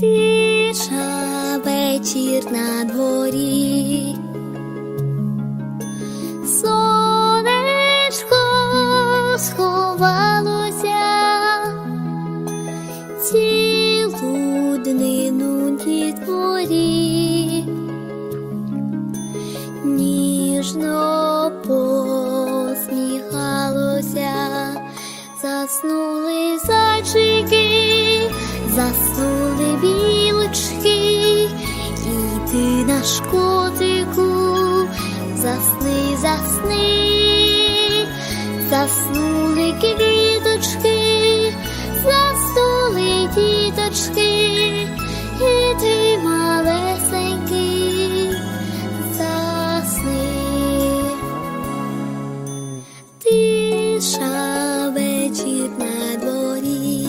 Тиша вечір на дворі. Сонечко сховалося, цілу днину дітворі, ніжно посміхалося, заснули зайчики, наш котику, засни, засни, заснули квіточки, заснули діточки, і ти малесенький, засни. Тиша вечір на дворі.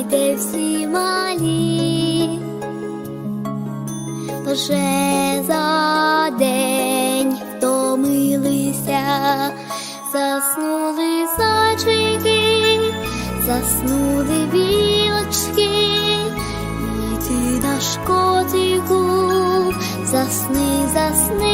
Лягайте всі малі, вже за день втомилися, заснули зайчики, заснули білочки, і ти наш котику, засни, засни,